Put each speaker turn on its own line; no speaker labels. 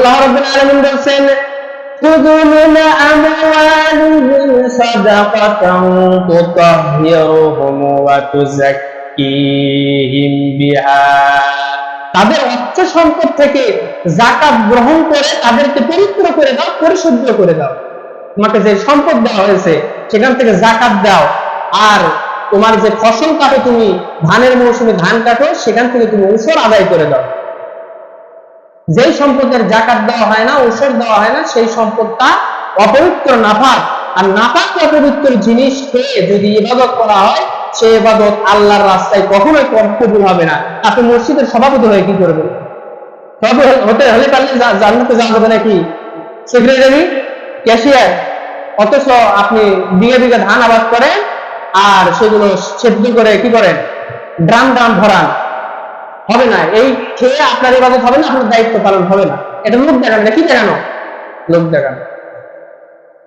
আল্লাহ রাব্বুল আলামিন বলছেন خذوا من أموالهم صدقة تطهرهم وتزكيهم بها তাদের অর্থ সম্পদ থেকে জাকাত গ্রহণ করে তাদেরকে পবিত্র করে দাও পরিশুদ্ধ করে দাও তোমাকে যে সম্পদ দেওয়া হয়েছে সেখান থেকে জাকাত দাও আর তোমার যে ফসল কাটো তুমি ধানের মৌসুমে ধান কাটো সেখান থেকে তুমি উসর আদায় করে দাও যেই সম্পদের জাকাত দেওয়া হয় না, ঔষধ দেওয়া হয় না, সেই সম্পদটা অপবিত্র নাফাক। আর নাফাক অপবিত্র জিনিস খেয়ে যদি ইবাদত করা হয়, সে ইবাদত আল্লাহর রাস্তায় কখনোই কব- কবুল হবে না। আপনি মসজিদের সভাপতি হয়ে কি করবেন? হতে হলে পারলে জা- জান্নাতে যাওয়া হবে নাকি? Secretary cashier. অথচ আপনি বিঘে বিঘা ধান আবাদ করেন, আর সেগুলো সেদ্ধ করে কি করেন? ড্রাম ড্রাম ভরান। হবে না। এই খেয়ে আপনার ইবাদত হবে না? আপনার দায়িত্ব পালন হবে না। এটা লোক দেখানো কি দেখানো? লোক দেখানো।